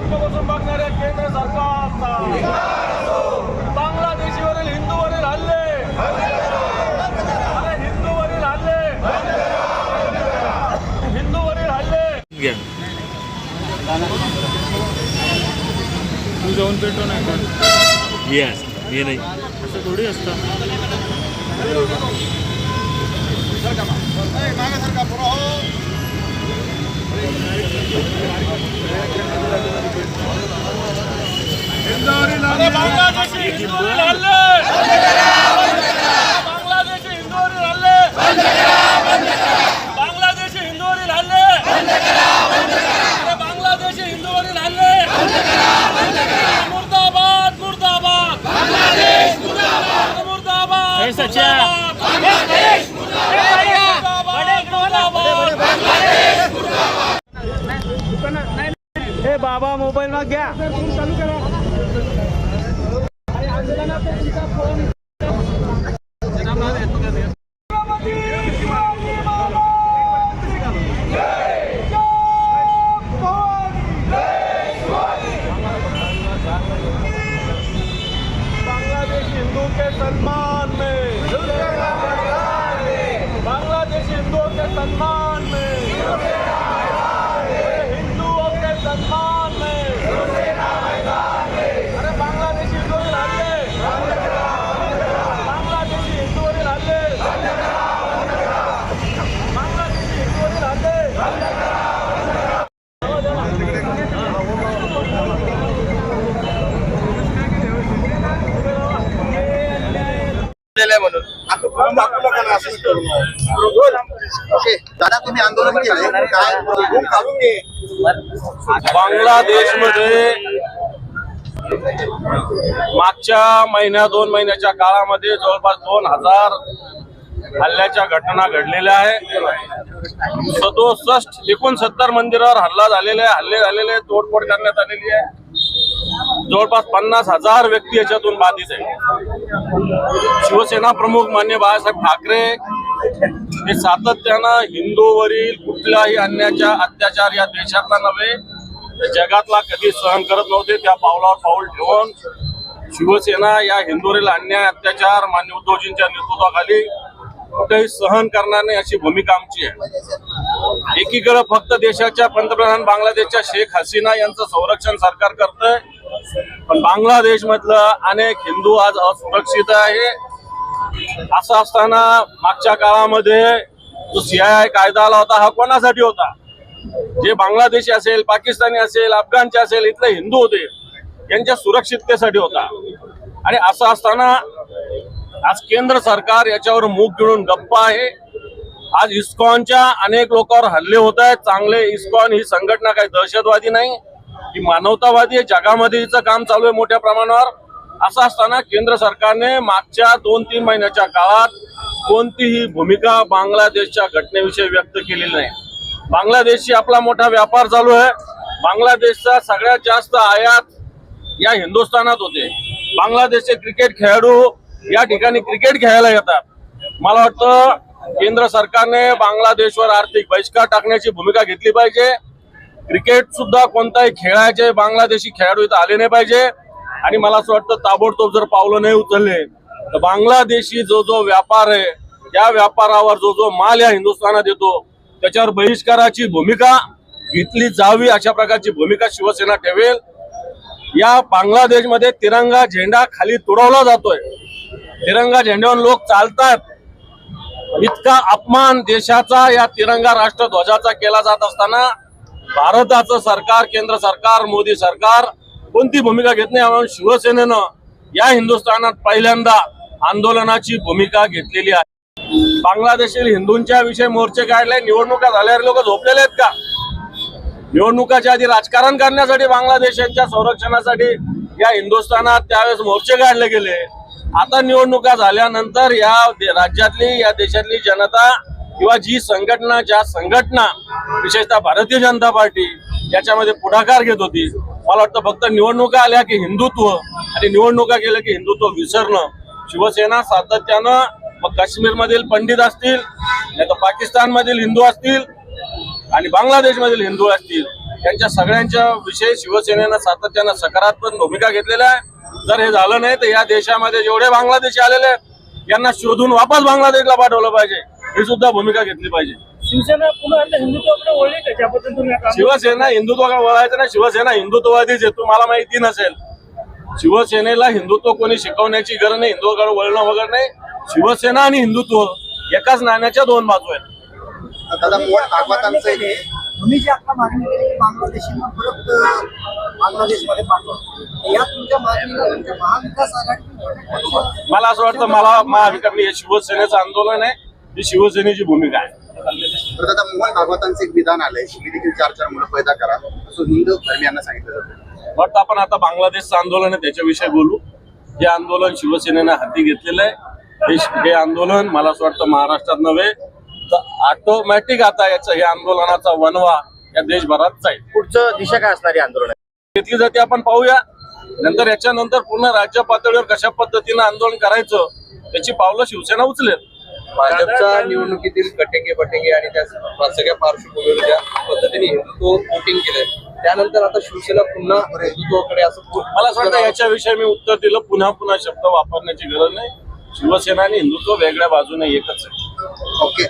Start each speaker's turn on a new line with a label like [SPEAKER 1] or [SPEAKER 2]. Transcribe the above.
[SPEAKER 1] गप्प बसून बघणाऱ्या केंद्र सरकारचा बांगलादेशीवरील हिंदूवरील हल्ले. अरे हिंदूवरील हल्ले. हिंदूवरील हल्ले.
[SPEAKER 2] तू जाऊन भेटो नाही पण
[SPEAKER 3] ये ये नाही.
[SPEAKER 2] असं थोडी असतं.
[SPEAKER 1] बांगलादेशी हिंदूवरील हल्ले बांगलादेशी हिंदूवरील हल्ले बांगलादेशी हिंदूवरील हल्ले बांगलादेशी हिंदूवरील हल्ले मुर्दाबाद मुर्दाबाद बांगलादेश मुर्दाबाद. मुर्दाबाद
[SPEAKER 2] हे हे बाबा मोबाईल मग घ्या.
[SPEAKER 1] बांग्लादेश हिंदू के सम्मान में बांग्लादेश हिंदुओं के सम्मान में हिंदुओं के सम्मान में अरे बांग्लादेश हिंदू हल्ले बांग्लादेशी हिंदूवरील हल्ले बांग्लादेशी हिंदूवरील हल्ले
[SPEAKER 4] ओके. दादा तुम्ही आंदोलन केले काय घे.
[SPEAKER 1] बांगलादेशमध्ये मागच्या महिन्या दोन महिन्याच्या काळामध्ये जवळपास दोन हजार हल्ल्याच्या घटना घडलेल्या आहेत सदोसष्ट एकोणसत्तर मंदिरावर हल्ला झालेला आहे. हल्ले झालेले तोडफोड करण्यात आलेली आहे. जवळपास पन्नास हजार व्यक्ती याच्यातून बाधित आहे शिवसेना प्रमुख मान्य बाळासाहेब ठाकरे हे सातत्यानं हिंदूवरील कुठल्याही अन्याच्या अत्याचार या देशातला नव्हे जगातला कधी सहन करत नव्हते. त्या पावलावर पाऊल ठेवून शिवसेना या हिंदूवरील अन्याय अत्याचार मान्य उद्धवजींच्या नेतृत्वाखाली कुठेही सहन करणार नाही अशी भूमिका आमची आहे. एकीकडे फक्त देशाच्या पंतप्रधान बांगलादेशच्या शेख हसीना यांचं संरक्षण सरकार करतंय पण बांगलादेश मधलं अनेक हिंदू आज असुरक्षित आहे. असं असताना मागच्या काळामध्ये जो सीआयआय कायदा आला होता हा कोणासाठी होता? जे बांगलादेशी असेल पाकिस्तानी असेल अफगाणचे असेल इथले हिंदू होते यांच्या सुरक्षिततेसाठी होता. आणि असं असताना आज केंद्र सरकार याच्यावर मूग गिळून गप्प आहे. आज इस्कॉनच्या अनेक लोकांवर हल्ले होत आहेत. चांगले इस्कॉन ही संघटना काही दहशतवादी नाही. ही मानवतावादी आहे काम चालू आहे मोठ्या प्रमाणावर. असं असताना केंद्र सरकारने मागच्या दोन तीन महिन्याच्या काळात कोणतीही भूमिका बांगलादेशच्या घटनेविषयी व्यक्त केलेली नाही. बांगलादेशशी आपला मोठा व्यापार चालू आहे. बांगलादेशचा सगळ्यात जास्त आयात या हिंदुस्थानात होते. बांगलादेशचे क्रिकेट खेळाडू या ठिकाणी क्रिकेट खेळायला येतात. मला वाटतं केंद्र सरकारने बांगलादेशवर आर्थिक बहिष्कार टाकण्याची भूमिका घेतली पाहिजे. क्रिकेट सुद्धा कोणताही खेळायचे बांगलादेशी खेळाडू इथं आले नाही पाहिजे. आणि मला असं वाटतं ताबडतोब जर पावलं नाही उचलले तर बांगलादेशी जो जो व्यापार आहे त्या व्यापारावर जो जो माल या हिंदुस्थानात येतो त्याच्यावर बहिष्काराची भूमिका घेतली जावी अशा प्रकारची भूमिका शिवसेना ठेवेल. या बांगलादेशमध्ये तिरंगा झेंडा खाली तुडवला जातोय. तिरंगा झेंड्यावर लोक चालतात. इतका अपमान देशाचा या तिरंगा राष्ट्रध्वजाचा केला जात असताना भारताचं सरकार केंद्र सरकार मोदी सरकार कोणती भूमिका घेत नाही म्हणून शिवसेनेनं या हिंदुस्थानात पहिल्यांदा आंदोलनाची भूमिका घेतलेली आहे. बांगलादेशील हिंदूंच्या विषय मोर्चे काढले निवडणुका झाल्यावर लोक झोपलेले आहेत का? निवडणुकाच्या आधी राजकारण करण्यासाठी बांगलादेशांच्या संरक्षणासाठी या हिंदुस्थानात त्यावेळेस मोर्चे काढले गेले. आता निवडणुका झाल्यानंतर या राज्यातली या देशातली जनता किंवा जी संघटना ज्या संघटना विशेषतः भारतीय जनता पार्टी याच्यामध्ये पुढाकार घेत होती मला वाटतं फक्त निवडणुका आल्या की हिंदुत्व आणि निवडणुका गेल्या की हिंदुत्व विसरणं. शिवसेना सातत्यानं मग काश्मीरमधील पंडित असतील नाही तर पाकिस्तानमधील हिंदू असतील आणि बांगलादेशमधील हिंदू असतील यांच्या सगळ्यांच्या विषयी शिवसेनेनं सातत्यानं सकारात्मक भूमिका घेतलेल्या आहे. जर हे झालं नाही तर या देशामध्ये जेवढे बांगलादेशी आलेले आहेत यांना शोधून वापस बांगलादेशला पाठवलं पाहिजे. ही सुद्धा भूमिका घेतली पाहिजे.
[SPEAKER 2] शिवसेना पुन्हा एकदा हिंदुत्वाकडे वळली का? ज्याबद्दल तुम्ही आता-
[SPEAKER 1] शिवसेना हिंदुत्वाकडे वळायचं ना शिवसेना हिंदुत्ववादीच आहे तुम्हाला माहिती नसेल. शिवसेनेला हिंदुत्व कोणी शिकवण्याची गरज नाही. हिंदुत्वाकडे वळणं वगैरे नाही. शिवसेना आणि हिंदुत्व एकाच नाण्याच्या दोन बाजू आहेत.
[SPEAKER 4] दादा मोहन भागवतांचं एक
[SPEAKER 3] तुम्ही जी आता मागणी केली की बांगलादेशींना परत अं, बांगलादेशमध्ये पाठवा. तर या तुमच्या मागणीला तुमच्या महाविकास आघाडी
[SPEAKER 1] मला असं वाटतं मला महाविकास हे शिवसेनेचं आंदोलन आहे. ही शिवसेनेची भूमिका आहे.
[SPEAKER 4] तर दादा मोहन भागवतांचं एक विधान आलंय. तुम्ही देखील चार चार मुलं पैदा करा. असं हिंदू धर्मियांना सांगितलं जातं.
[SPEAKER 1] वाटतं आपण आता बांगलादेशचं आंदोलन आहे त्याच्याविषयी बोलू. हे आंदोलन शिवसेनेनं हाती घेतलेलं आहे. हे आंदोलन मला असं वाटतं महाराष्ट्रात नव्हे तर ऑटोमॅटिक आता याचं हे आंदोलनाचा वनवा या देशभरात जाईल.
[SPEAKER 5] पुढचं दिशा काय असणार आहे आंदोलन
[SPEAKER 1] घेतली जाते आपण पाहूया. नंतर याच्यानंतर पूर्ण राज्य पातळीवर कशा पद्धतीनं आंदोलन करायचं त्याची पावलं शिवसेना उचलेल.
[SPEAKER 6] भाजपच्या निवडणुकीतील कटेंगे बटेंगे आणि त्या सगळ्या पार्श्वभूमीवर ज्या पद्धतीने हिंदुत्व वोटिंग केलंय. त्यानंतर आता शिवसेना पुन्हा हिंदुत्वाकडे असं
[SPEAKER 1] मला असं वाटतं याच्याविषयी मी उत्तर दिलं. पुन्हा पुन्हा शब्द वापरण्याची गरज नाही. शिवसेना आणि हिंदुत्व वेगळ्या बाजूने एकच आहे.
[SPEAKER 4] ओके.